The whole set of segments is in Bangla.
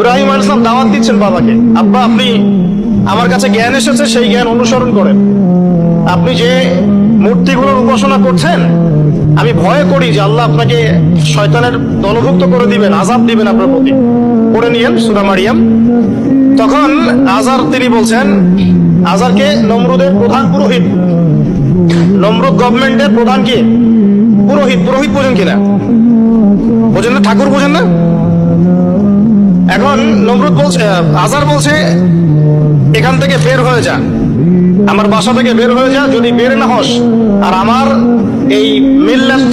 ইব্রাহিম দাওয়াত দিচ্ছেন বাবাকে। আব্বা, আপনি আমার কাছে জ্ঞান এসেছে, সেই জ্ঞান অনুসরণ করেন। আপনি যে মূর্তিগুলোর উপাসনা করছেন, আমি ভয় করি যে আল্লাহ আপনাকে শয়তানের দলভুক্ত করে দিবেন, আজাব দিবেন আপনার প্রতি। পড়ে নিয়েন সুরা মারিয়াম। তখন আজার তিনি বলছেন, আজারকে নমরুদের প্রধান পুরোহিত। নমরুদ গভর্নমেন্টের প্রধান কি? পুরোহিত পুরোহিত বোঝেন কিনা? বোঝেন না? ঠাকুর বোঝেন না? নমরুদ বলছে, আজার বলছে, এখান থেকে বের হয়ে যা। আমার বাসা থেকে বের হয়ে যা, যদি বের না হস, আর আমার এই মিল্লাত,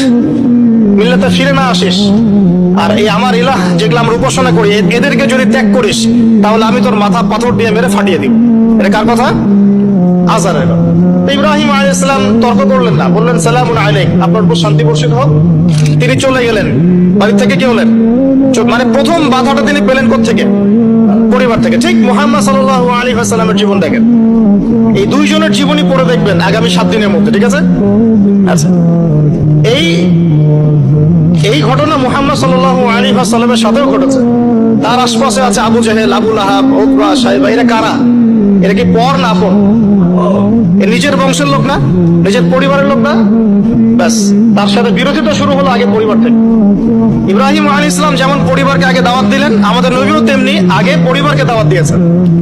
মিল্লাতে ফিরে না আসিস, আর এই আমার ইলাহ যেগুলো আমরা উপাসনা করি এদেরকে যদি ত্যাগ করিস, তাহলে আমি তোর মাথা পাথর দিয়ে মেরে ফাটিয়ে দিব। এটা কার কথা? কথা। তো ইব্রাহিম সালাম তর্ক করলেন না, বললেন, সালামুন আলাইক। আপনার উপর শান্তি বর্ষিত হোক। তিনি চলে গেলেন। বাড়ি থেকে কি হলেন? মানে প্রথম বাধাটা তিনি পেলেন থেকে পরিবার থেকে। ঠিক মোহাম্মদ সাল্লাল্লাহু আলাইহি ওয়াসাল্লামের জীবন দেখেন। এই দুইজনের জীবনী পড়ে দেখবেন আগামী সাত দিনের মধ্যে, ঠিক আছে? আচ্ছা। এই এই ঘটনা মুহাম্মদ সাল্লাল্লাহু আলাইহি ওয়াসাল্লামের সাথেও ঘটেছে। তার আশপাশে আছে আবু জাহেল, আবু লাহাব উতবা সাহেবা এরা কারা? এরা কি পর না এ নিজের বংশের লোক না, নিজের পরিবারের লোক না। ব্যাস, তার সাথে বিরোধিতা শুরু হলো আগে পরিবার থেকে। ইব্রাহিম আলী ইসলাম যেমন পরিবারকে আগে দাওয়াত দিলেন, আমাদের নবীও তেমনি আগে পরিবারকে দাওয়াত দিয়েছেন।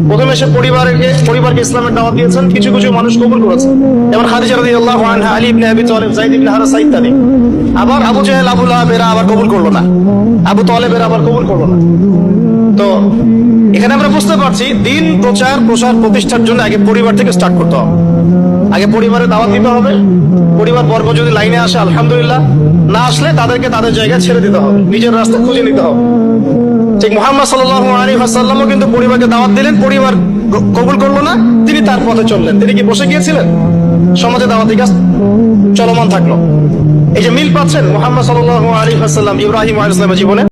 প্রথমে এসে পরিবারকে পরিবারকে ইসলামের দাওয়াত দিয়েছেন, কিছু কিছু মানুষ কবুল করেছে যেমন খাদিজা রাদিয়াল্লাহু আনহা, আলী ইবনে আবি তালিব যায়েদ ইবনে হারেসা, ইত্যাদি। আবার আবু জাহেল, আবু লাহাব এরা আবার কবুল করল না। আবু তালেব এরা আবার কবুল করল না। তো, এখানে আমরা বুঝতে পারছি, দিন প্রচার, প্রসার, প্রতিষ্ঠার জন্য আগে পরিবার থেকে স্টার্ট করতে হবে। আগে পরিবারে দাওয়াত দিতে হবে। পরিবার বর্গ যদি লাইনে আসে, আলহামদুলিল্লাহ। না আসলে তাদেরকে তাদের জায়গায় ছেড়ে দিতে হবে। নিজের রাস্তা খুঁজে নিতে হবে। ঠিক মোহাম্মদ কিন্তু পরিবারকে দাওয়াত দিলেন, পরিবার কবুল করল না। তিনি তার পথে চললেন। তিনি কি বসে গিয়েছিলেন? সমাজে দাওয়াতি কাজ চলমান থাকল। এই যে মিল পাচ্ছেন মোহাম্মদ সাল্লাহ আলী আসাল্লাম ইব্রাহিম আলী জীবনে।